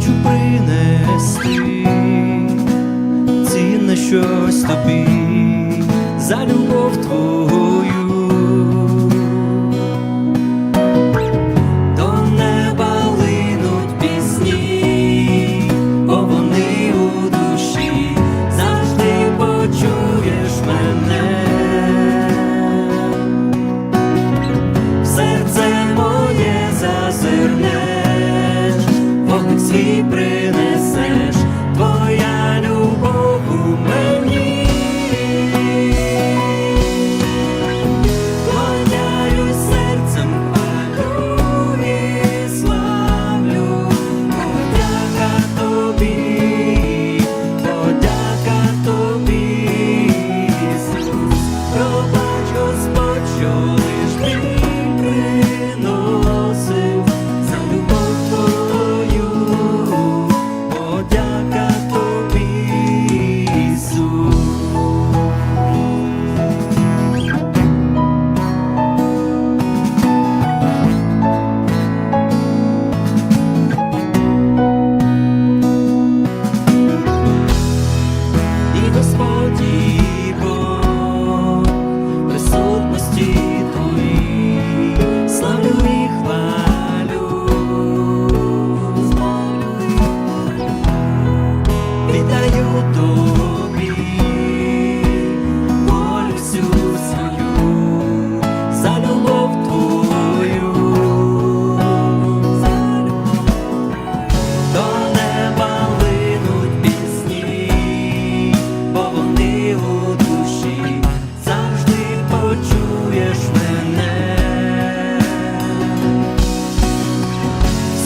хочу принести цінне щось тобі за любов твою. Вогник свій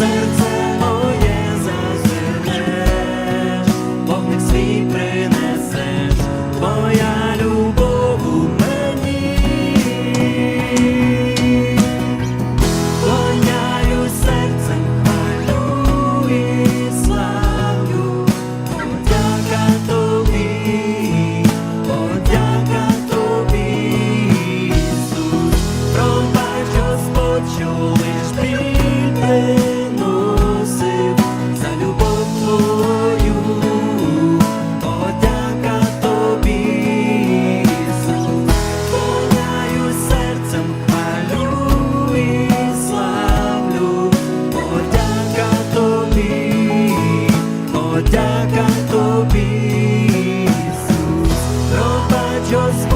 在 just